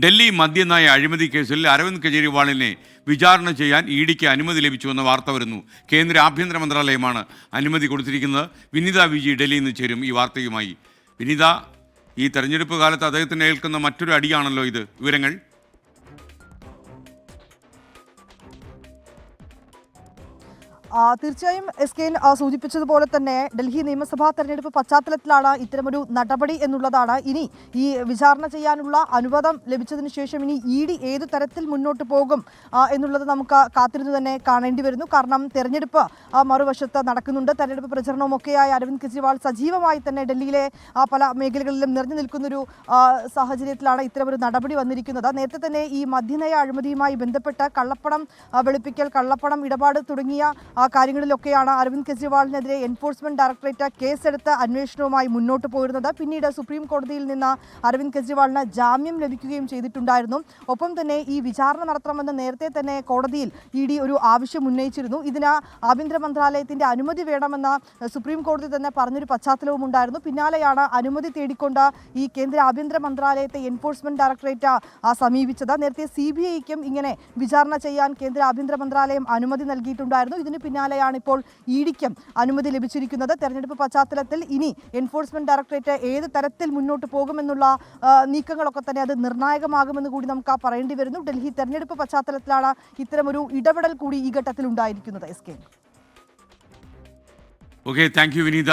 ഡൽഹി മദ്യനായ അഴിമതി കേസിൽ അരവിന്ദ് കെജ്രിവാളിനെ വിചാരണ ചെയ്യാൻ ഇ ഡിക്ക് അനുമതി ലഭിച്ചുവെന്ന വാർത്ത വരുന്നു. കേന്ദ്ര ആഭ്യന്തര മന്ത്രാലയമാണ് അനുമതി കൊടുത്തിരിക്കുന്നത്. വിനിത വിജി ഡൽഹിയിൽ നിന്ന് ചേരും ഈ വാർത്തയുമായി. വിനിത ഈ തെരഞ്ഞെടുപ്പ് കാലത്ത് അദ്ദേഹത്തിന് ഏൽക്കുന്ന മറ്റൊരു അടിയാണല്ലോ ഇത്. വിവരങ്ങൾ? തീർച്ചയായും എസ് കെ സൂചിപ്പിച്ചതുപോലെ തന്നെ ഡൽഹി നിയമസഭാ തെരഞ്ഞെടുപ്പ് പശ്ചാത്തലത്തിലാണ് ഇത്തരമൊരു നടപടി എന്നുള്ളതാണ്. ഇനി ഈ വിചാരണ ചെയ്യാനുള്ള അനുവാദം ലഭിച്ചതിന് ശേഷം ഇനി ഇ ഡി ഏത് തരത്തിൽ മുന്നോട്ട് പോകും എന്നുള്ളത് നമുക്ക് കാത്തിരുന്ന് തന്നെ കാണേണ്ടി വരുന്നു. കാരണം തെരഞ്ഞെടുപ്പ് മറുവശത്ത് നടക്കുന്നുണ്ട്. തെരഞ്ഞെടുപ്പ് പ്രചരണവുമൊക്കെയായ അരവിന്ദ് കെജ്രിവാൾ സജീവമായി തന്നെ ഡൽഹിയിലെ പല മേഖലകളിലും നിറഞ്ഞു നിൽക്കുന്നൊരു സാഹചര്യത്തിലാണ് ഇത്തരമൊരു നടപടി വന്നിരിക്കുന്നത്. നേരത്തെ തന്നെ ഈ മദ്യനയ അഴിമതിയുമായി ബന്ധപ്പെട്ട് കള്ളപ്പണം വെളുപ്പിക്കൽ കള്ളപ്പണം ഇടപാട് തുടങ്ങിയ ആ, കാര്യങ്ങളിലൊക്കെയാണ് അരവിന്ദ് കെജ്രിവാളിനെതിരെ എൻഫോഴ്സ്മെന്റ് ഡയറക്ടറേറ്റ് കേസെടുത്ത് അന്വേഷണവുമായി മുന്നോട്ട് പോയിരുന്നത്. പിന്നീട് സുപ്രീം കോടതിയിൽ നിന്ന് അരവിന്ദ് കെജ്രിവാളിന് ജാമ്യം ലഭിക്കുകയും ചെയ്തിട്ടുണ്ടായിരുന്നു. ഒപ്പം തന്നെ ഈ വിചാരണ നടത്തണമെന്ന് നേരത്തെ തന്നെ കോടതിയിൽ ഇ ഡി ഒരു ആവശ്യം ഉന്നയിച്ചിരുന്നു. ഇതിന് ആഭ്യന്തര മന്ത്രാലയത്തിന്റെ അനുമതി വേണമെന്ന് സുപ്രീം കോടതി തന്നെ പറഞ്ഞൊരു പശ്ചാത്തലവും ഉണ്ടായിരുന്നു. പിന്നാലെയാണ് അനുമതി തേടിക്കൊണ്ട് ഈ കേന്ദ്ര ആഭ്യന്തര മന്ത്രാലയത്തെ എൻഫോഴ്സ്മെന്റ് ഡയറക്ടറേറ്റ് സമീപിച്ചത്. നേരത്തെ സി ബി ഐക്കും ഇങ്ങനെ വിചാരണ ചെയ്യാൻ കേന്ദ്ര ആഭ്യന്തര മന്ത്രാലയം അനുമതി നൽകിയിട്ടുണ്ടായിരുന്നു. ഇതിന് പിന്നാലെയാണ് ഇപ്പോൾ അനുമതി ലഭിച്ചിരിക്കുന്നത്. തെരഞ്ഞെടുപ്പ് പശ്ചാത്തലത്തിൽ ഇനി എൻഫോഴ്സ്മെന്റ് ഡയറക്ടറേറ്റ് ഏത് തരത്തിൽ മുന്നോട്ട് പോകുമെന്നുള്ള നീക്കങ്ങളൊക്കെ തന്നെ അത് നിർണായകമാകുമെന്ന് കൂടി നമുക്ക് പറയേണ്ടി വരുന്നു. ഡൽഹി തെരഞ്ഞെടുപ്പ് പശ്ചാത്തലത്തിലാണ് ഇത്തരമൊരു ഇടപെടൽ കൂടി ഈ ഘട്ടത്തിൽ ഉണ്ടായിരിക്കുന്നത് S K. Okay thank you Vineetha.